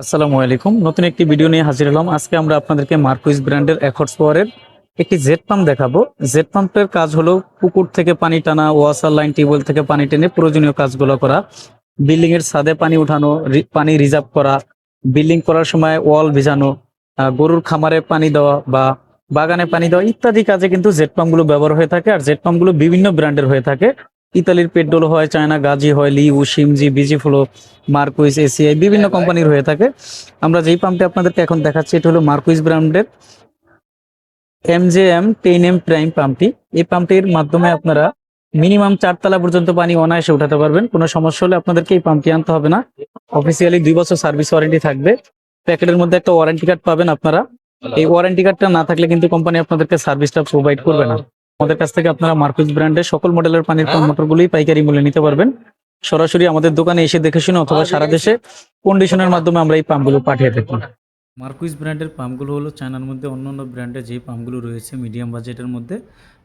আসসালামু আলাইকুম। নতুন একটি ভিডিও নিয়ে হাজির হলাম। আজকে আমরা আপনাদেরকে মার্কুইজ ব্র্যান্ডের একর্স পাওয়ারের একটি জেট পাম্প দেখাবো। জেট পাম্পের কাজ হলো পুকুর থেকে পানি টানা, ওয়াসার লাইন, টিউবওয়েল থেকে পানি টেনে প্রয়োজনীয় কাজগুলো করা বিল্ডিং এর ছাদে পানি উঠানো পানি রিজার্ভ করা বিল্ডিং করার সময় ওয়াল ভিজানো গরুর খামারে পানি দেওয়া বা বাগানে পানি দেওয়া ইত্যাদি কাজে কিন্তু জেট পাম্পগুলো ব্যবহার হয়ে থাকে। আর জেট পাম্পগুলো বিভিন্ন ব্র্যান্ডের হয়ে থাকে। ইতালির পেট্রোল হয় চায়না গাজি হয় Leo Shimge BG flow Marquis ACI বিভিন্ন কোম্পানির হয়ে থাকে। আমরা যেই পাম্পটি আপনাদেরকে এখন দেখাচ্ছি এটা হলো মার্কুইস ব্র্যান্ডের M J M ten M prime পাম্পটি। এই পাম্পটির মাধ্যমে আপনারা মিনিমাম চারতলা পর্যন্ত পানি অনায়াসে উঠাতে পারবেন। কোনো সমস্যা হলে আপনাদেরকে এই পাম্পটি আনতে হবে না। অফিসিয়ালি দুই বছর সার্ভিস ওয়ারেন্টি থাকবে। প্যাকেটের মধ্যে একটা ওয়ারেন্টি কার্ড পাবেন আপনারা। এই ওয়ারেন্টি কার্ডটা না থাকলে কিন্তু কোম্পানি আপনাদেরকে সার্ভিসটা প্রোভাইড করবে না। আমাদের কাছ থেকে আপনারা মার্কুইস ব্র্যান্ডের সকল মডেলের পানির পাম্প মোটরগুলোই পাইকারি মূল্যে নিতে পারবেন। সরাসরি আমাদের দোকানে এসে দেখে শুনে অথবা সারা দেশে কন্ডিশনের মাধ্যমে আমরা এই পাম্পগুলো পাঠিয়ে থাকি। মার্কুইস ব্র্যান্ডের পাম্পগুলো হলো চায়নার মধ্যে অন্য অন্য ব্র্যান্ডের যে পাম্পগুলো রয়েছে মিডিয়াম বাজেটের মধ্যে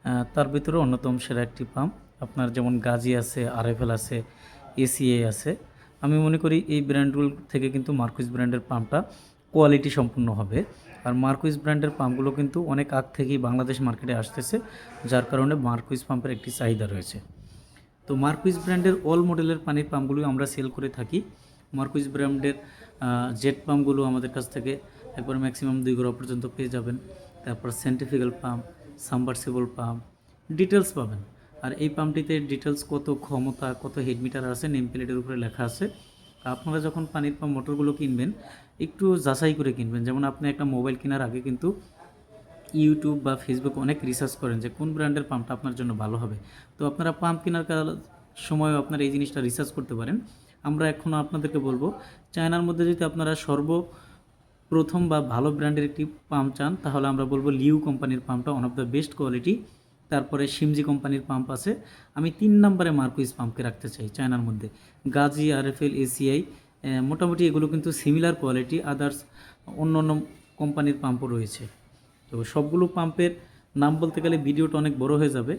আহ, তার ভিতরে অন্যতম সেরা একটি পাম্প। আপনার যেমন গাজি আছে আরএফএল আছে এসিএ আছে। আমি মনে করি এই ব্র্যান্ডগুলো থেকে কিন্তু মার্কুইস ব্র্যান্ডের পাম্পটা কোয়ালিটি সম্পূর্ণ হবে। আর মার্কুইস ব্র্যান্ডের পাম্পগুলো কিন্তু অনেক আগ থেকেই বাংলাদেশ মার্কেটে আসতেছে, যার কারণে মার্কুইস পাম্পের একটি চাহিদা রয়েছে। তো মার্কুইস ব্র্যান্ডের অল মডেলের পানির পাম্পগুলো আমরা সেল করে থাকি। মার্কুইস ব্র্যান্ডের জেট পাম্পগুলো আমাদের কাছ থেকে একবার ম্যাক্সিমাম দুই গ্রহ পর্যন্ত পেয়ে যাবেন। তারপর centrifugal pump submersible pump details পাবেন। আর এই পাম্পটিতে ডিটেলস কত ক্ষমতা, কত হেডমিটার আছে নেম প্লেটের উপরে লেখা আছে। আপনারা যখন পানির পাম্প মোটরগুলো কিনবেন, একটু যাচাই করে কিনবেন। যেমন আপনি একটা মোবাইল কেনার আগে কিন্তু ইউটিউব বা ফেসবুক অনেক রিসার্চ করেন যে কোন ব্র্যান্ডের পাম্পটা আপনার জন্য ভালো হবে। তো আপনারা পাম্প কেনার কাল- সময় আপনারা এই জিনিসটা রিসার্চ করতে পারেন। আমরা এখনও আপনাদেরকে বলব, চায়নার মধ্যে যদি আপনারা সর্ব প্রথম বা ভালো ব্র্যান্ডের একটি পাম্প চান, তাহলে আমরা বলব লিউ কোম্পানির পাম্পটা one of the best quality তারপরে সিমজি কোম্পানির পাম্প আছে। আমি তিন নম্বরে মার্কুইস পাম্পকে রাখতে চাই চায়নার মধ্যে। গাজি আরএফএল এসিআই মোটামুটি এগুলো কিন্তু সিমিলার কোয়ালিটি আদার্স অন্য অন্য কোম্পানির পাম্পও রয়েছে। তো সবগুলো পাম্পের নাম বলতে গেলে ভিডিওটা অনেক বড় হয়ে যাবে।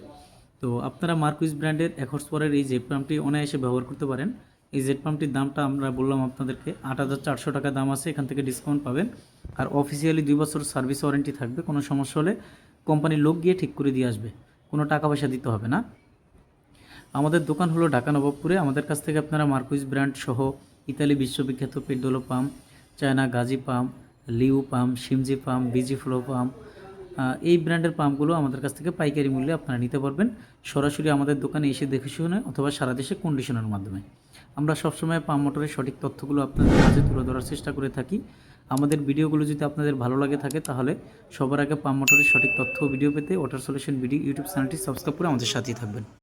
তো আপনারা মার্কুইস ব্র্যান্ডের এক হর্স পাওয়ারের এই জেট পাম্পটি অনায়াসে ব্যবহার করতে পারেন। এই জেট পাম্পটির দামটা আমরা বললাম আপনাদেরকে আট হাজার চারশো টাকা দাম আছে, এখান থেকে ডিসকাউন্ট পাবেন। আর অফিসিয়ালি দুই বছর সার্ভিস ওয়ারেন্টি থাকবে, কোনো সমস্যা হলে কোম্পানির লোক গিয়ে ঠিক করে দিয়ে আসবে। কোনো টাকা পয়সা দিতে হবে না। আমাদের দোকান হলো ঢাকা নবাবপুরে। আমাদের কাছ থেকে আপনারা মার্কুইস ব্র্যান্ড সহ ইতালি বিশ্ববিখ্যাত Pedrollo pump, China Gazi pump, Leo pump Shimge pump, BG flow pump এই ব্র্যান্ডের পাম্পগুলো আমাদের কাছ থেকে পাইকারি মূল্যে আপনারা নিতে পারবেন। সরাসরি আমাদের দোকানে এসে দেখে শুনে অথবা সারা দেশে কন্ডিশনের মাধ্যমে। আমরা সবসময় পাম মোটরের সঠিক তথ্যগুলো আপনাদের মাঝে তুলে ধরার চেষ্টা করে থাকি। আমাদের ভিডিওগুলো যদি আপনাদের ভালো লাগে থাকে, তাহলে সবার আগে পাম মোটরের সঠিক তথ্য ভিডিও পেতে ওয়াটার সলিউশন ভিডিও ইউটিউব চ্যানেলটি সাবস্ক্রাইব করে আমাদের সাথেই থাকবেন।